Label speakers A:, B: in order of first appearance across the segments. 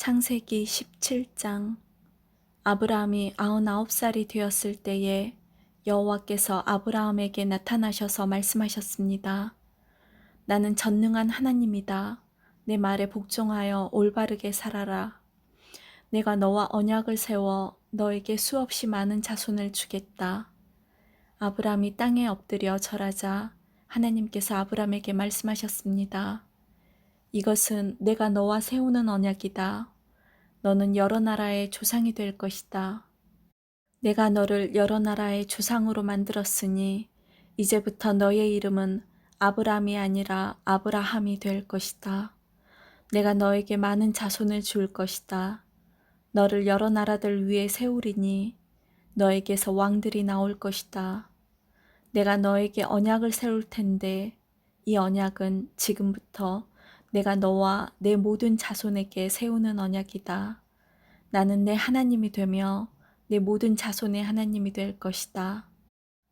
A: 창세기 17장 아브라함이 99살이 되었을 때에 여호와께서 아브라함에게 나타나셔서 말씀하셨습니다. 나는 전능한 하나님이다. 내 말에 복종하여 올바르게 살아라. 내가 너와 언약을 세워 너에게 수없이 많은 자손을 주겠다. 아브라함이 땅에 엎드려 절하자 하나님께서 아브라함에게 말씀하셨습니다. 이것은 내가 너와 세우는 언약이다. 너는 여러 나라의 조상이 될 것이다. 내가 너를 여러 나라의 조상으로 만들었으니 이제부터 너의 이름은 아브람이 아니라 아브라함이 될 것이다. 내가 너에게 많은 자손을 줄 것이다. 너를 여러 나라들 위에 세우리니 너에게서 왕들이 나올 것이다. 내가 너에게 언약을 세울 텐데 이 언약은 지금부터 내가 너와 내 모든 자손에게 세우는 언약이다. 나는 내 하나님이 되며 내 모든 자손의 하나님이 될 것이다.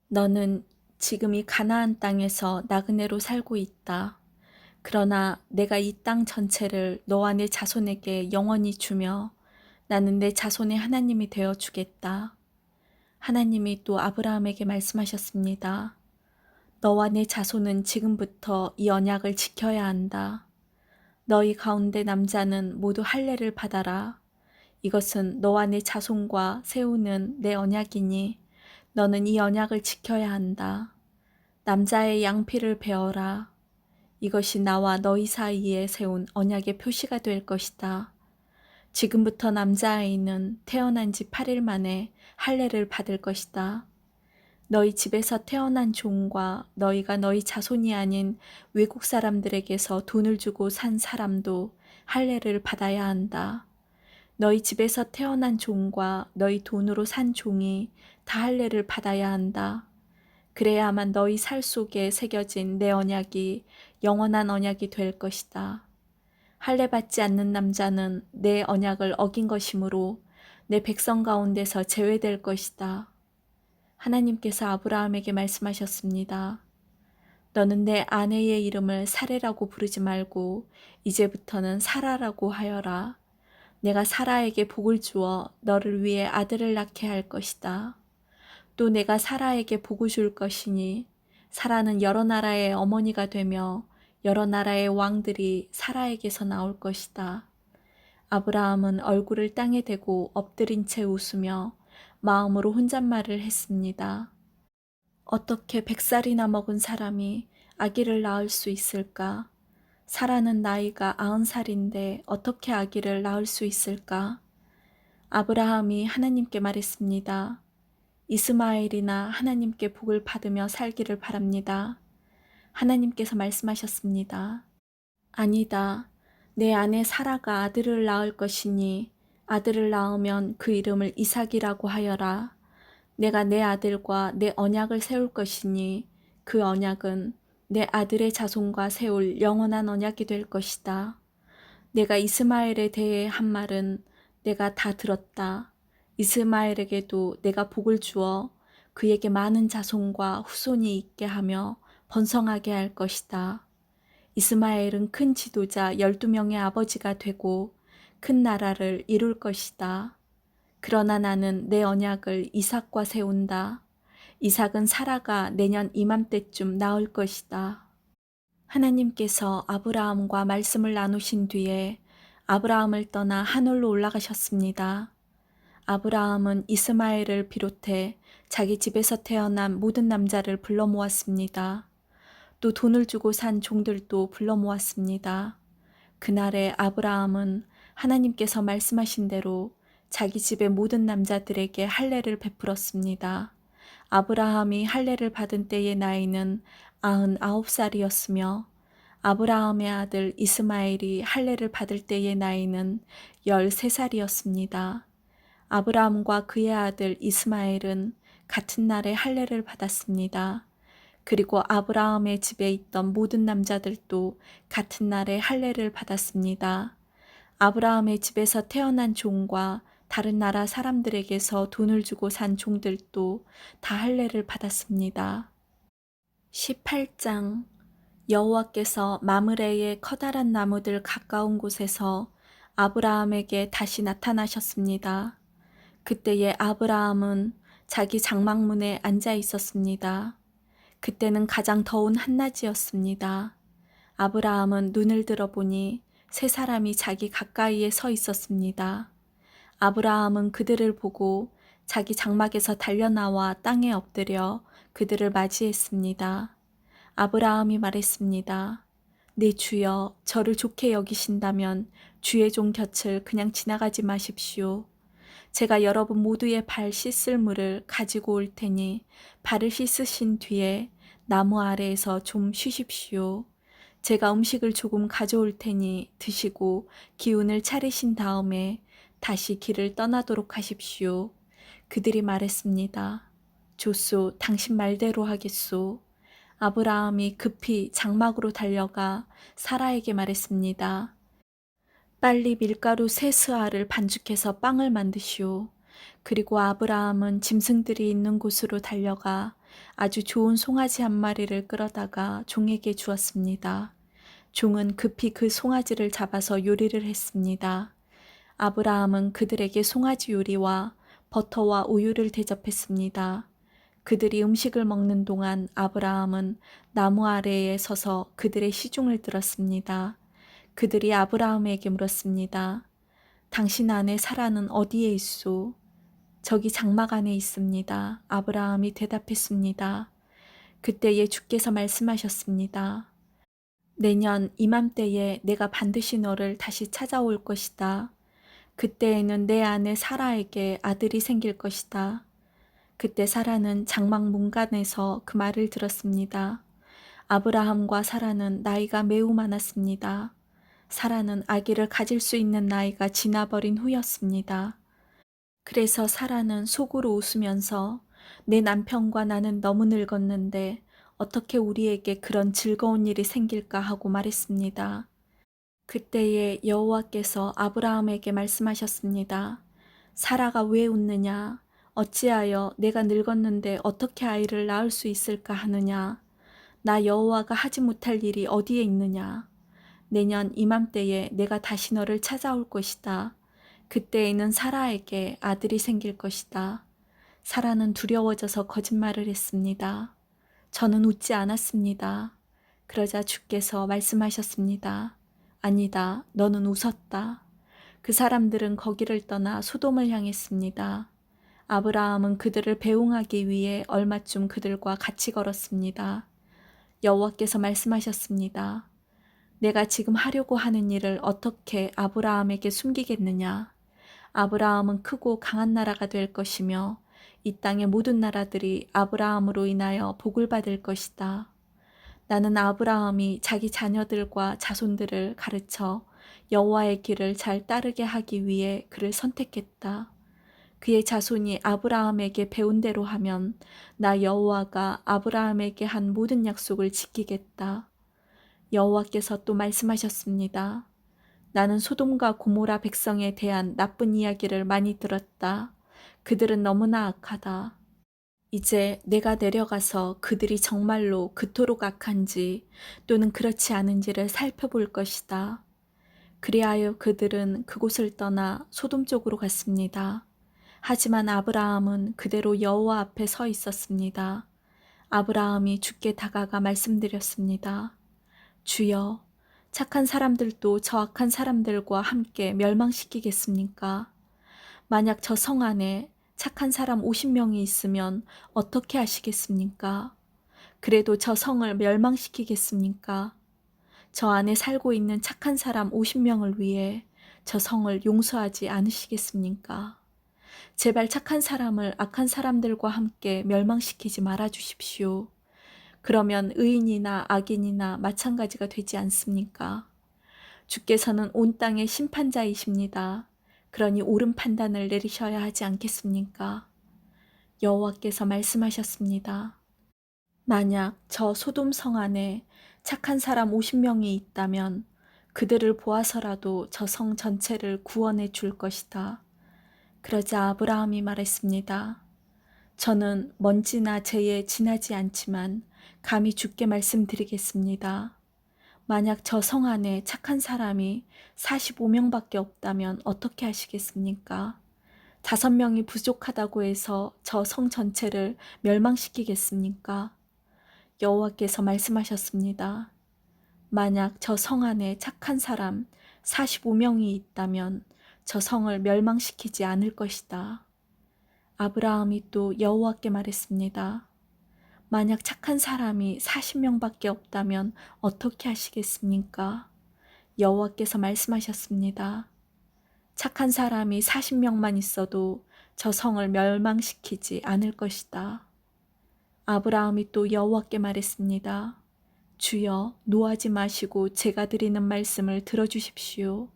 A: 너는 지금 이 가나안 땅에서 나그네로 살고 있다. 그러나 내가 이 땅 전체를 너와 내 자손에게 영원히 주며 나는 내 자손의 하나님이 되어 주겠다. 하나님이 또 아브라함에게 말씀하셨습니다. 너와 내 자손은 지금부터 이 언약을 지켜야 한다. 너희 가운데 남자는 모두 할례를 받아라. 이것은 너와 내 자손과 세우는 내 언약이니 너는 이 언약을 지켜야 한다. 남자의 양피를 베어라. 이것이 나와 너희 사이에 세운 언약의 표시가 될 것이다. 지금부터 남자아이는 태어난 지 8일 만에 할례를 받을 것이다. 너희 집에서 태어난 종과 너희가 너희 자손이 아닌 외국 사람들에게서 돈을 주고 산 사람도 할례를 받아야 한다. 너희 집에서 태어난 종과 너희 돈으로 산 종이 다 할례를 받아야 한다. 그래야만 너희 살 속에 새겨진 내 언약이 영원한 언약이 될 것이다. 할례 받지 않는 남자는 내 언약을 어긴 것이므로 내 백성 가운데서 제외될 것이다. 하나님께서 아브라함에게 말씀하셨습니다. 너는 내 아내의 이름을 사레라고 부르지 말고 이제부터는 사라라고 하여라. 내가 사라에게 복을 주어 너를 위해 아들을 낳게 할 것이다. 또 내가 사라에게 복을 줄 것이니 사라는 여러 나라의 어머니가 되며 여러 나라의 왕들이 사라에게서 나올 것이다. 아브라함은 얼굴을 땅에 대고 엎드린 채 웃으며 마음으로 혼잣말을 했습니다. 어떻게 백살이나 먹은 사람이 아기를 낳을 수 있을까? 사라는 나이가 아흔 살인데 어떻게 아기를 낳을 수 있을까? 아브라함이 하나님께 말했습니다. 이스마엘이나 하나님께 복을 받으며 살기를 바랍니다. 하나님께서 말씀하셨습니다. 아니다. 내 아내 사라가 아들을 낳을 것이니 아들을 낳으면 그 이름을 이삭이라고 하여라. 내가 내 아들과 내 언약을 세울 것이니 그 언약은 내 아들의 자손과 세울 영원한 언약이 될 것이다. 내가 이스마엘에 대해 한 말은 내가 다 들었다. 이스마엘에게도 내가 복을 주어 그에게 많은 자손과 후손이 있게 하며 번성하게 할 것이다. 이스마엘은 큰 지도자 12명의 아버지가 되고 큰 나라를 이룰 것이다. 그러나 나는 내 언약을 이삭과 세운다. 이삭은 사라가 내년 이맘때쯤 나올 것이다. 하나님께서 아브라함과 말씀을 나누신 뒤에 아브라함을 떠나 하늘로 올라가셨습니다. 아브라함은 이스마엘을 비롯해 자기 집에서 태어난 모든 남자를 불러 모았습니다. 또 돈을 주고 산 종들도 불러 모았습니다. 그날에 아브라함은 하나님께서 말씀하신 대로 자기 집의 모든 남자들에게 할례를 베풀었습니다. 아브라함이 할례를 받은 때의 나이는 아흔 아홉 살이었으며 아브라함의 아들 이스마엘이 할례를 받을 때의 나이는 열세 살이었습니다. 아브라함과 그의 아들 이스마엘은 같은 날에 할례를 받았습니다. 그리고 아브라함의 집에 있던 모든 남자들도 같은 날에 할례를 받았습니다. 아브라함의 집에서 태어난 종과 다른 나라 사람들에게서 돈을 주고 산 종들도 다 할례를 받았습니다. 18장 여호와께서 마므레의 커다란 나무들 가까운 곳에서 아브라함에게 다시 나타나셨습니다. 그때의 아브라함은 자기 장막문에 앉아 있었습니다. 그때는 가장 더운 한낮이었습니다. 아브라함은 눈을 들어보니 세 사람이 자기 가까이에 서 있었습니다. 아브라함은 그들을 보고 자기 장막에서 달려나와 땅에 엎드려 그들을 맞이했습니다. 아브라함이 말했습니다. 내 주여, 저를 좋게 여기신다면 주의 종 곁을 그냥 지나가지 마십시오. 제가 여러분 모두의 발 씻을 물을 가지고 올 테니 발을 씻으신 뒤에 나무 아래에서 좀 쉬십시오. 제가 음식을 조금 가져올 테니 드시고 기운을 차리신 다음에 다시 길을 떠나도록 하십시오. 그들이 말했습니다. 좋소, 당신 말대로 하겠소. 아브라함이 급히 장막으로 달려가 사라에게 말했습니다. 빨리 밀가루 세 스아를 반죽해서 빵을 만드시오. 그리고 아브라함은 짐승들이 있는 곳으로 달려가 아주 좋은 송아지 한 마리를 끌어다가 종에게 주었습니다. 종은 급히 그 송아지를 잡아서 요리를 했습니다. 아브라함은 그들에게 송아지 요리와 버터와 우유를 대접했습니다. 그들이 음식을 먹는 동안 아브라함은 나무 아래에 서서 그들의 시중을 들었습니다. 그들이 아브라함에게 물었습니다. 당신 아내 사라는 어디에 있소? 저기 장막 안에 있습니다. 아브라함이 대답했습니다. 그때에 주께서 말씀하셨습니다. 내년 이맘때에 내가 반드시 너를 다시 찾아올 것이다. 그때에는 내 아내 사라에게 아들이 생길 것이다. 그때 사라는 장막 문간에서 그 말을 들었습니다. 아브라함과 사라는 나이가 매우 많았습니다. 사라는 아기를 가질 수 있는 나이가 지나버린 후였습니다. 그래서 사라는 속으로 웃으면서 내 남편과 나는 너무 늙었는데 어떻게 우리에게 그런 즐거운 일이 생길까 하고 말했습니다. 그때에 여호와께서 아브라함에게 말씀하셨습니다. 사라가 왜 웃느냐? 어찌하여 내가 늙었는데 어떻게 아이를 낳을 수 있을까 하느냐? 나 여호와가 하지 못할 일이 어디에 있느냐? 내년 이맘때에 내가 다시 너를 찾아올 것이다. 그때에는 사라에게 아들이 생길 것이다. 사라는 두려워져서 거짓말을 했습니다. 저는 웃지 않았습니다. 그러자 주께서 말씀하셨습니다. 아니다, 너는 웃었다. 그 사람들은 거기를 떠나 소돔을 향했습니다. 아브라함은 그들을 배웅하기 위해 얼마쯤 그들과 같이 걸었습니다. 여호와께서 말씀하셨습니다. 내가 지금 하려고 하는 일을 어떻게 아브라함에게 숨기겠느냐? 아브라함은 크고 강한 나라가 될 것이며 이 땅의 모든 나라들이 아브라함으로 인하여 복을 받을 것이다. 나는 아브라함이 자기 자녀들과 자손들을 가르쳐 여호와의 길을 잘 따르게 하기 위해 그를 선택했다. 그의 자손이 아브라함에게 배운 대로 하면 나 여호와가 아브라함에게 한 모든 약속을 지키겠다. 여호와께서 또 말씀하셨습니다. 나는 소돔과 고모라 백성에 대한 나쁜 이야기를 많이 들었다. 그들은 너무나 악하다. 이제 내가 내려가서 그들이 정말로 그토록 악한지 또는 그렇지 않은지를 살펴볼 것이다. 그리하여 그들은 그곳을 떠나 소돔 쪽으로 갔습니다. 하지만 아브라함은 그대로 여호와 앞에 서 있었습니다. 아브라함이 주께 다가가 말씀드렸습니다. 주여, 착한 사람들도 저 악한 사람들과 함께 멸망시키겠습니까? 만약 저 성 안에 착한 사람 50명이 있으면 어떻게 하시겠습니까? 그래도 저 성을 멸망시키겠습니까? 저 안에 살고 있는 착한 사람 50명을 위해 저 성을 용서하지 않으시겠습니까? 제발 착한 사람을 악한 사람들과 함께 멸망시키지 말아 주십시오. 그러면 의인이나 악인이나 마찬가지가 되지 않습니까? 주께서는 온 땅의 심판자이십니다. 그러니 옳은 판단을 내리셔야 하지 않겠습니까? 여호와께서 말씀하셨습니다. 만약 저 소돔 성 안에 착한 사람 50명이 있다면 그들을 보아서라도 저 성 전체를 구원해 줄 것이다. 그러자 아브라함이 말했습니다. 저는 먼지나 재에 지나지 않지만 감히 죽게 말씀드리겠습니다. 만약 저 성 안에 착한 사람이 45명밖에 없다면 어떻게 하시겠습니까? 다섯 명이 부족하다고 해서 저 성 전체를 멸망시키겠습니까? 여호와께서 말씀하셨습니다. 만약 저 성 안에 착한 사람 45명이 있다면 저 성을 멸망시키지 않을 것이다. 아브라함이 또 여호와께 말했습니다. 만약 착한 사람이 40명밖에 없다면 어떻게 하시겠습니까? 여호와께서 말씀하셨습니다. 착한 사람이 40명만 있어도 저 성을 멸망시키지 않을 것이다. 아브라함이 또 여호와께 말했습니다. 주여 노하지 마시고 제가 드리는 말씀을 들어주십시오.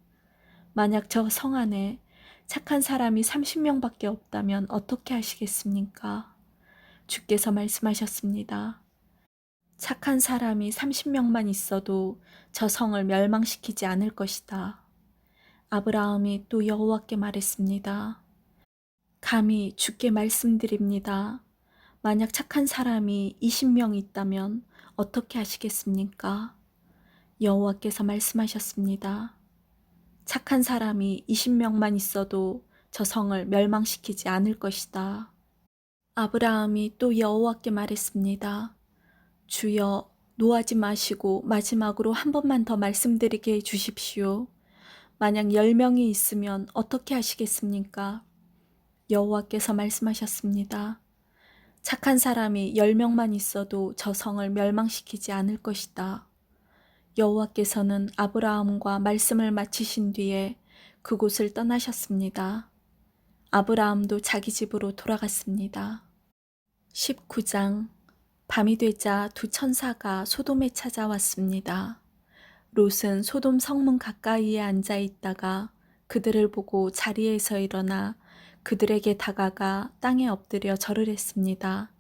A: 만약 저 성 안에 착한 사람이 30명밖에 없다면 어떻게 하시겠습니까? 주께서 말씀하셨습니다. 착한 사람이 30명만 있어도 저 성을 멸망시키지 않을 것이다. 아브라함이 또 여호와께 말했습니다. 감히 주께 말씀드립니다. 만약 착한 사람이 20명 있다면 어떻게 하시겠습니까? 여호와께서 말씀하셨습니다. 착한 사람이 20명만 있어도 저 성을 멸망시키지 않을 것이다. 아브라함이 또 여호와께 말했습니다. 주여 노하지 마시고 마지막으로 한 번만 더 말씀드리게 해 주십시오. 만약 10명이 있으면 어떻게 하시겠습니까? 여호와께서 말씀하셨습니다. 착한 사람이 10명만 있어도 저 성을 멸망시키지 않을 것이다. 여호와께서는 아브라함과 말씀을 마치신 뒤에 그곳을 떠나셨습니다. 아브라함도 자기 집으로 돌아갔습니다. 19장 밤이 되자 두 천사가 소돔에 찾아왔습니다. 롯은 소돔 성문 가까이에 앉아 있다가 그들을 보고 자리에서 일어나 그들에게 다가가 땅에 엎드려 절을 했습니다.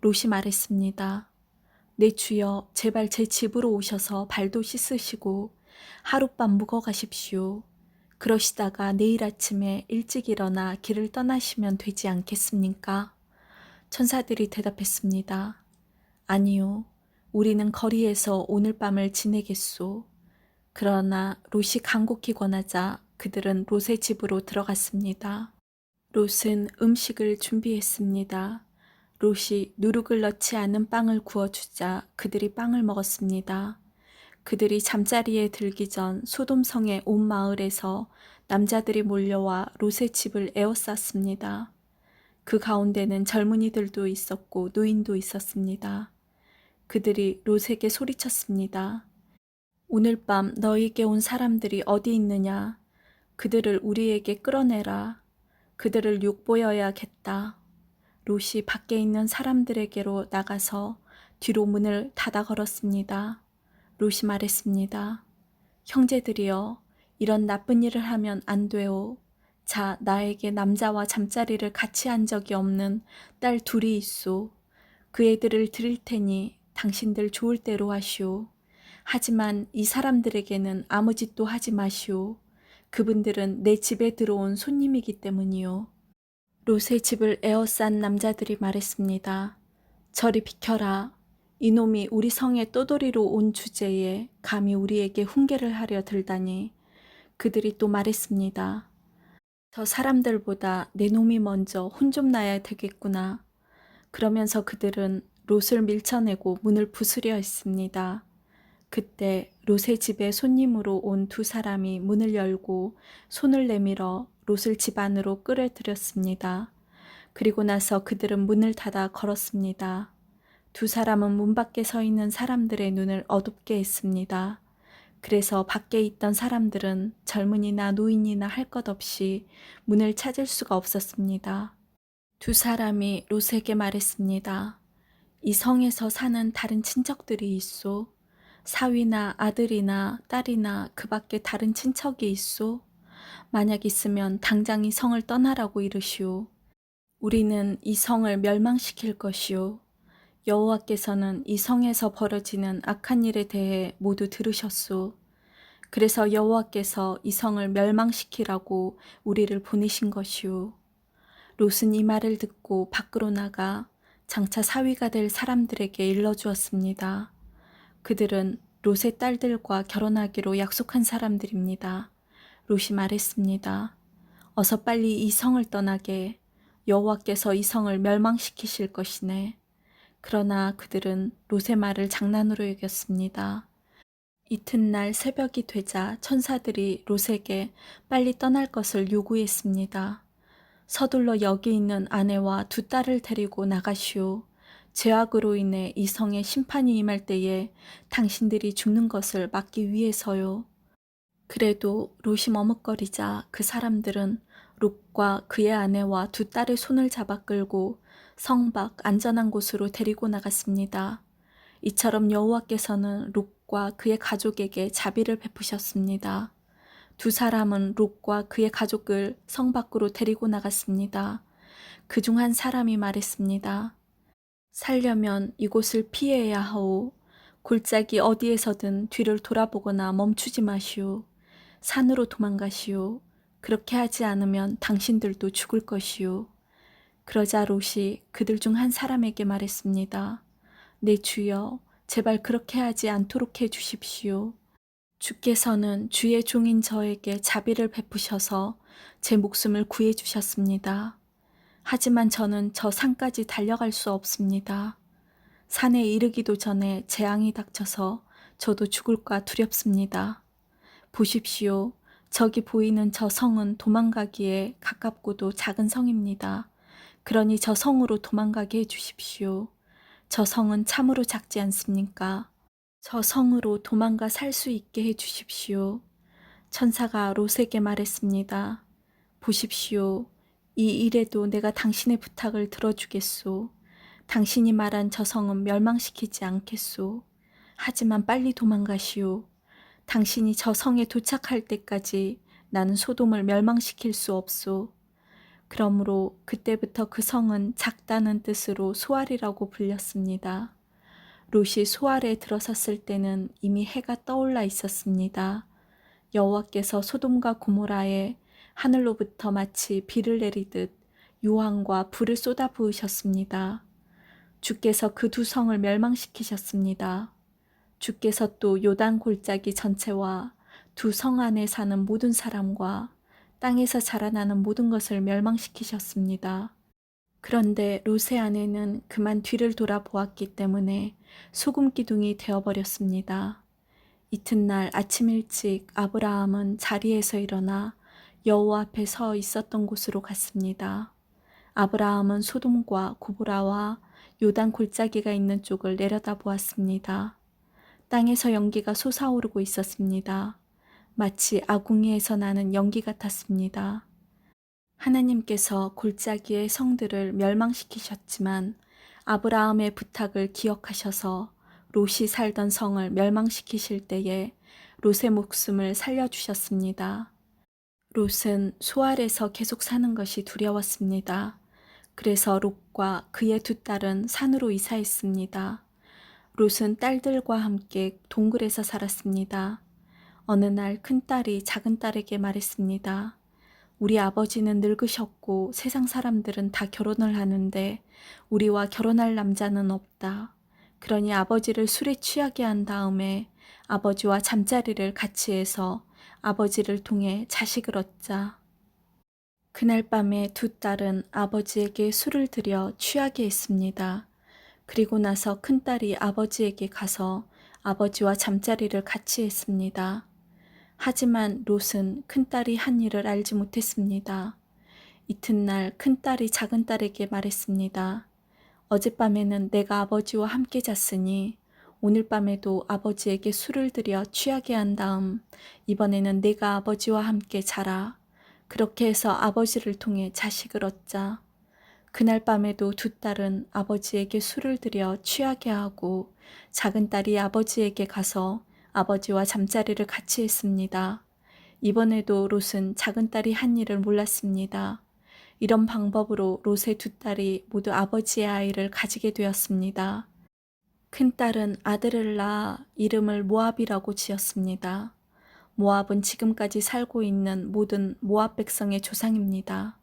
A: 롯이 말했습니다. 내 주여 제발 제 집으로 오셔서 발도 씻으시고 하룻밤 묵어 가십시오. 그러시다가 내일 아침에 일찍 일어나 길을 떠나시면 되지 않겠습니까? 천사들이 대답했습니다. 아니요. 우리는 거리에서 오늘 밤을 지내겠소. 그러나 롯이 간곡히 권하자 그들은 롯의 집으로 들어갔습니다. 롯은 음식을 준비했습니다. 롯이 누룩을 넣지 않은 빵을 구워주자 그들이 빵을 먹었습니다. 그들이 잠자리에 들기 전 소돔성의 온 마을에서 남자들이 몰려와 롯의 집을 에워쌌습니다. 그 가운데는 젊은이들도 있었고 노인도 있었습니다. 그들이 롯에게 소리쳤습니다. 오늘 밤 너에게 온 사람들이 어디 있느냐? 그들을 우리에게 끌어내라. 그들을 욕보여야겠다. 롯이 밖에 있는 사람들에게로 나가서 뒤로 문을 닫아 걸었습니다. 롯이 말했습니다. 형제들이여, 이런 나쁜 일을 하면 안 돼요. 자, 나에게 남자와 잠자리를 같이 한 적이 없는 딸 둘이 있소. 그 애들을 드릴 테니 당신들 좋을 대로 하시오. 하지만 이 사람들에게는 아무 짓도 하지 마시오. 그분들은 내 집에 들어온 손님이기 때문이요. 롯의 집을 에워싼 남자들이 말했습니다. 저리 비켜라. 이놈이 우리 성에 떠돌이로 온 주제에 감히 우리에게 훈계를 하려 들다니. 그들이 또 말했습니다. 저 사람들보다 내 놈이 먼저 혼 좀 나야 되겠구나. 그러면서 그들은 롯을 밀쳐내고 문을 부수려 했습니다. 그때 롯의 집에 손님으로 온 두 사람이 문을 열고 손을 내밀어 롯을 집 안으로 끌어들였습니다. 그리고 나서 그들은 문을 닫아 걸었습니다. 두 사람은 문 밖에 서 있는 사람들의 눈을 어둡게 했습니다. 그래서 밖에 있던 사람들은 젊은이나 노인이나 할 것 없이 문을 찾을 수가 없었습니다. 두 사람이 롯에게 말했습니다. 이 성에서 사는 다른 친척들이 있소. 사위나 아들이나 딸이나 그 밖에 다른 친척이 있소. 만약 있으면 당장 이 성을 떠나라고 이르시오. 우리는 이 성을 멸망시킬 것이오. 여호와께서는 이 성에서 벌어지는 악한 일에 대해 모두 들으셨소. 그래서 여호와께서 이 성을 멸망시키라고 우리를 보내신 것이오. 롯은 이 말을 듣고 밖으로 나가 장차 사위가 될 사람들에게 일러주었습니다. 그들은 롯의 딸들과 결혼하기로 약속한 사람들입니다. 롯이 말했습니다. 어서 빨리 이 성을 떠나게 여호와께서 이 성을 멸망시키실 것이네. 그러나 그들은 롯의 말을 장난으로 여겼습니다. 이튿날 새벽이 되자 천사들이 롯에게 빨리 떠날 것을 요구했습니다. 서둘러 여기 있는 아내와 두 딸을 데리고 나가시오. 죄악으로 인해 이 성에 심판이 임할 때에 당신들이 죽는 것을 막기 위해서요. 그래도 롯이 머뭇거리자 그 사람들은 롯과 그의 아내와 두 딸의 손을 잡아 끌고 성밖 안전한 곳으로 데리고 나갔습니다. 이처럼 여호와께서는 롯과 그의 가족에게 자비를 베푸셨습니다. 두 사람은 롯과 그의 가족을 성 밖으로 데리고 나갔습니다. 그 중 한 사람이 말했습니다. 살려면 이곳을 피해야 하오. 골짜기 어디에서든 뒤를 돌아보거나 멈추지 마시오. 산으로 도망가시오. 그렇게 하지 않으면 당신들도 죽을 것이오. 그러자 롯이 그들 중 한 사람에게 말했습니다. 내 주여, 제발 그렇게 하지 않도록 해 주십시오. 주께서는 주의 종인 저에게 자비를 베푸셔서 제 목숨을 구해 주셨습니다. 하지만 저는 저 산까지 달려갈 수 없습니다. 산에 이르기도 전에 재앙이 닥쳐서 저도 죽을까 두렵습니다. 보십시오. 저기 보이는 저 성은 도망가기에 가깝고도 작은 성입니다. 그러니 저 성으로 도망가게 해 주십시오. 저 성은 참으로 작지 않습니까? 저 성으로 도망가 살 수 있게 해 주십시오. 천사가 롯에게 말했습니다. 보십시오. 이 일에도 내가 당신의 부탁을 들어주겠소. 당신이 말한 저 성은 멸망시키지 않겠소. 하지만 빨리 도망가시오. 당신이 저 성에 도착할 때까지 나는 소돔을 멸망시킬 수 없소. 그러므로 그때부터 그 성은 작다는 뜻으로 소알이라고 불렸습니다. 롯이 소알에 들어섰을 때는 이미 해가 떠올라 있었습니다. 여호와께서 소돔과 고모라에 하늘로부터 마치 비를 내리듯 요한과 불을 쏟아 부으셨습니다. 주께서 그 두 성을 멸망시키셨습니다. 주께서 또 요단 골짜기 전체와 두 성 안에 사는 모든 사람과 땅에서 자라나는 모든 것을 멸망시키셨습니다. 그런데 롯의 아내는 그만 뒤를 돌아보았기 때문에 소금 기둥이 되어버렸습니다. 이튿날 아침 일찍 아브라함은 자리에서 일어나 여호와 앞에 서 있었던 곳으로 갔습니다. 아브라함은 소돔과 고보라와 요단 골짜기가 있는 쪽을 내려다 보았습니다. 땅에서 연기가 솟아오르고 있었습니다. 마치 아궁이에서 나는 연기 같았습니다. 하나님께서 골짜기의 성들을 멸망시키셨지만 아브라함의 부탁을 기억하셔서 롯이 살던 성을 멸망시키실 때에 롯의 목숨을 살려주셨습니다. 롯은 소알에서 계속 사는 것이 두려웠습니다. 그래서 롯과 그의 두 딸은 산으로 이사했습니다. 롯은 딸들과 함께 동굴에서 살았습니다. 어느 날 큰딸이 작은 딸에게 말했습니다. 우리 아버지는 늙으셨고 세상 사람들은 다 결혼을 하는데 우리와 결혼할 남자는 없다. 그러니 아버지를 술에 취하게 한 다음에 아버지와 잠자리를 같이 해서 아버지를 통해 자식을 얻자. 그날 밤에 두 딸은 아버지에게 술을 들여 취하게 했습니다. 그리고 나서 큰딸이 아버지에게 가서 아버지와 잠자리를 같이 했습니다. 하지만 롯은 큰딸이 한 일을 알지 못했습니다. 이튿날 큰딸이 작은딸에게 말했습니다. 어젯밤에는 내가 아버지와 함께 잤으니 오늘 밤에도 아버지에게 술을 들여 취하게 한 다음 이번에는 내가 아버지와 함께 자라. 그렇게 해서 아버지를 통해 자식을 얻자. 그날 밤에도 두 딸은 아버지에게 술을 들여 취하게 하고 작은 딸이 아버지에게 가서 아버지와 잠자리를 같이 했습니다. 이번에도 롯은 작은 딸이 한 일을 몰랐습니다. 이런 방법으로 롯의 두 딸이 모두 아버지의 아이를 가지게 되었습니다. 큰 딸은 아들을 낳아 이름을 모압이라고 지었습니다. 모압은 지금까지 살고 있는 모든 모압 백성의 조상입니다.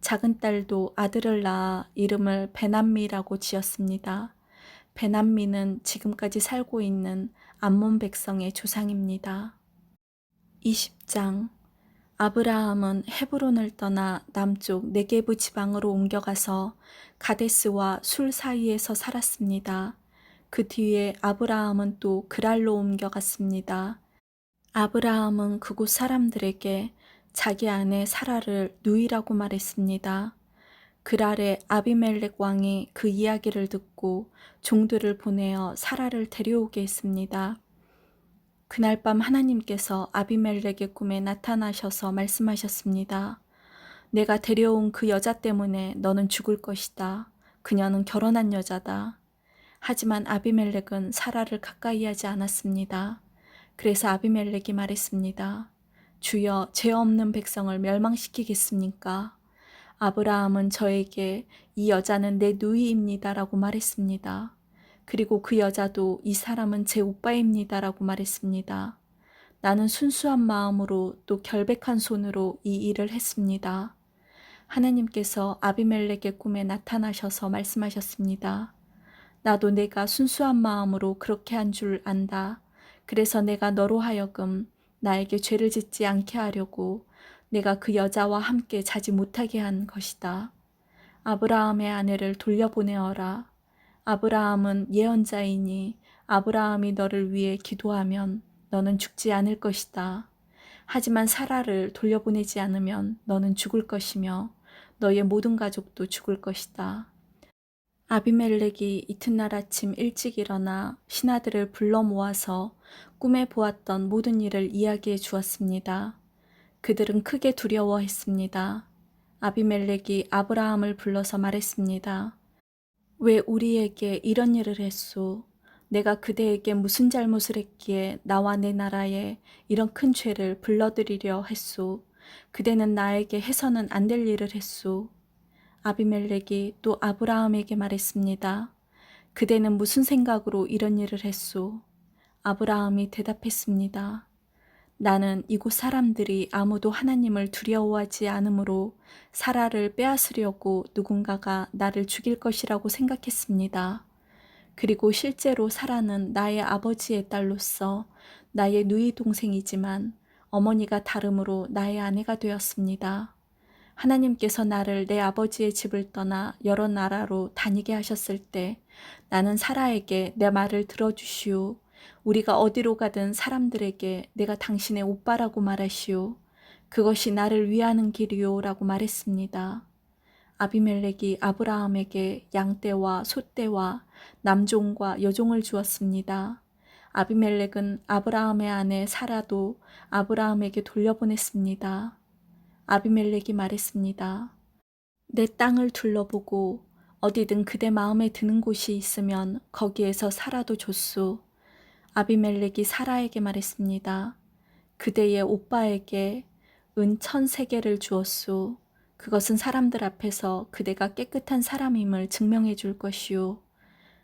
A: 작은 딸도 아들을 낳아 이름을 베남미라고 지었습니다. 베남미는 지금까지 살고 있는 암몬 백성의 조상입니다. 20장 아브라함은 헤브론을 떠나 남쪽 네게부 지방으로 옮겨가서 가데스와 술 사이에서 살았습니다. 그 뒤에 아브라함은 또 그랄로 옮겨갔습니다. 아브라함은 그곳 사람들에게 자기 아내 사라를 누이라고 말했습니다. 그랄의 아비멜렉 왕이 그 이야기를 듣고 종들을 보내어 사라를 데려오게 했습니다. 그날 밤 하나님께서 아비멜렉의 꿈에 나타나셔서 말씀하셨습니다. 내가 데려온 그 여자 때문에 너는 죽을 것이다. 그녀는 결혼한 여자다. 하지만 아비멜렉은 사라를 가까이 하지 않았습니다. 그래서 아비멜렉이 말했습니다. 주여 죄 없는 백성을 멸망시키겠습니까? 아브라함은 저에게 이 여자는 내 누이입니다라고 말했습니다. 그리고 그 여자도 이 사람은 제 오빠입니다라고 말했습니다. 나는 순수한 마음으로 또 결백한 손으로 이 일을 했습니다. 하나님께서 아비멜렉의 꿈에 나타나셔서 말씀하셨습니다. 나도 내가 순수한 마음으로 그렇게 한 줄 안다. 그래서 내가 너로 하여금 나에게 죄를 짓지 않게 하려고 내가 그 여자와 함께 자지 못하게 한 것이다. 아브라함의 아내를 돌려보내어라. 아브라함은 예언자이니 아브라함이 너를 위해 기도하면 너는 죽지 않을 것이다. 하지만 사라를 돌려보내지 않으면 너는 죽을 것이며 너의 모든 가족도 죽을 것이다. 아비멜렉이 이튿날 아침 일찍 일어나 신하들을 불러 모아서 꿈에 보았던 모든 일을 이야기해 주었습니다. 그들은 크게 두려워했습니다. 아비멜렉이 아브라함을 불러서 말했습니다. 왜 우리에게 이런 일을 했소? 내가 그대에게 무슨 잘못을 했기에 나와 내 나라에 이런 큰 죄를 불러들이려 했소? 그대는 나에게 해서는 안 될 일을 했소. 아비멜렉이 또 아브라함에게 말했습니다. 그대는 무슨 생각으로 이런 일을 했소? 아브라함이 대답했습니다. 나는 이곳 사람들이 아무도 하나님을 두려워하지 않으므로 사라를 빼앗으려고 누군가가 나를 죽일 것이라고 생각했습니다. 그리고 실제로 사라는 나의 아버지의 딸로서 나의 누이 동생이지만 어머니가 다름으로 나의 아내가 되었습니다. 하나님께서 나를 내 아버지의 집을 떠나 여러 나라로 다니게 하셨을 때 나는 사라에게 내 말을 들어주시오. 우리가 어디로 가든 사람들에게 내가 당신의 오빠라고 말하시오. 그것이 나를 위하는 길이오라고 말했습니다. 아비멜렉이 아브라함에게 양떼와 소떼와 남종과 여종을 주었습니다. 아비멜렉은 아브라함의 아내 사라도 아브라함에게 돌려보냈습니다. 아비멜렉이 말했습니다. 내 땅을 둘러보고 어디든 그대 마음에 드는 곳이 있으면 거기에서 살아도 좋소. 아비멜렉이 사라에게 말했습니다. 그대의 오빠에게 은 천세 개를 주었소. 그것은 사람들 앞에서 그대가 깨끗한 사람임을 증명해 줄 것이오.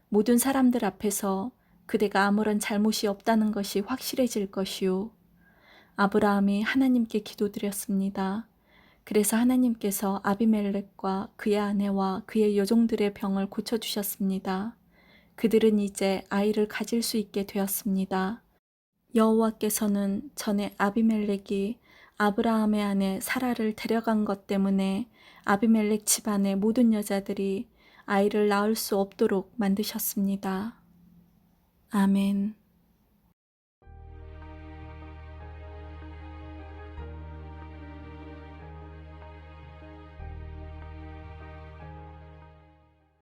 A: 모든 사람들 앞에서 그대가 아무런 잘못이 없다는 것이 확실해질 것이오. 아브라함이 하나님께 기도드렸습니다. 그래서 하나님께서 아비멜렉과 그의 아내와 그의 여종들의 병을 고쳐주셨습니다. 그들은 이제 아이를 가질 수 있게 되었습니다. 여호와께서는 전에 아비멜렉이 아브라함의 아내 사라를 데려간 것 때문에 아비멜렉 집안의 모든 여자들이 아이를 낳을 수 없도록 만드셨습니다. 아멘.